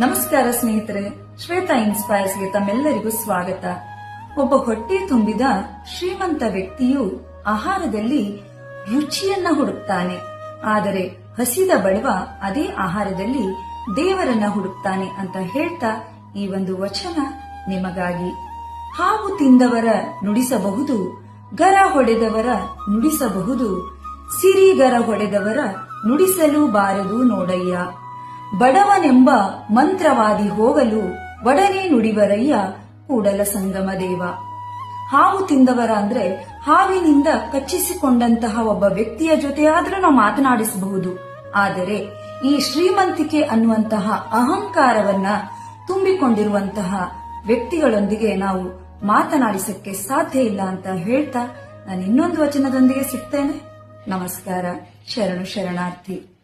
ನಮಸ್ಕಾರ ಸ್ನೇಹಿತರೆ, ಶ್ವೇತಾ ಇನ್ಸ್ಪೈರ್ಸ್ಗೆ ತಮ್ಮೆಲ್ಲರಿಗೂ ಸ್ವಾಗತ. ಒಬ್ಬ ಹೊಟ್ಟೆ ತುಂಬಿದ ಶ್ರೀಮಂತ ವ್ಯಕ್ತಿಯು ಆಹಾರದಲ್ಲಿ ರುಚಿಯನ್ನ ಹುಡುಕ್ತಾನೆ. ಆದರೆ ಹಸಿದ ಬಡವ ಅದೇ ಆಹಾರದಲ್ಲಿ ದೇವರನ್ನ ಹುಡುಕ್ತಾನೆ ಅಂತ ಹೇಳ್ತಾ ಈ ಒಂದು ವಚನ ನಿಮಗಾಗಿ. ಹಾವು ತಿಂದವರ ನುಡಿಸಬಹುದು, ಗರ ಹೊಡೆದವರ ನುಡಿಸಬಹುದು, ಸಿರಿ ಗರ ಹೊಡೆದವರ ನುಡಿಸಲು ಬಾರದು ನೋಡಯ್ಯ. ಬಡವನೆಂಬ ಮಂತ್ರವಾದಿ ಹೋಗಲು ಒಡನೆ ನುಡಿವರಯ್ಯ ಕೂಡಲ ಸಂಗಮ ದೇವ ಹಾವು ತಿಂದವರ ಅಂದ್ರೆ ಹಾವಿನಿಂದ ಕಚ್ಚಿಸಿಕೊಂಡಂತಹ ಒಬ್ಬ ವ್ಯಕ್ತಿಯ ಜೊತೆಯಾದ್ರೂ ನಾವು ಮಾತನಾಡಿಸಬಹುದು. ಆದರೆ ಈ ಶ್ರೀಮಂತಿಕೆ ಅನ್ನುವಂತಹ ಅಹಂಕಾರವನ್ನ ತುಂಬಿಕೊಂಡಿರುವಂತಹ ವ್ಯಕ್ತಿಗಳೊಂದಿಗೆ ನಾವು ಮಾತನಾಡಿಸಕ್ಕೆ ಸಾಧ್ಯ ಇಲ್ಲ ಅಂತ ಹೇಳ್ತಾ ನಾನು ಇನ್ನೊಂದು ವಚನದೊಂದಿಗೆ ಸಿಗ್ತೇನೆ. ನಮಸ್ಕಾರ. ಶರಣು ಶರಣಾರ್ಥಿ.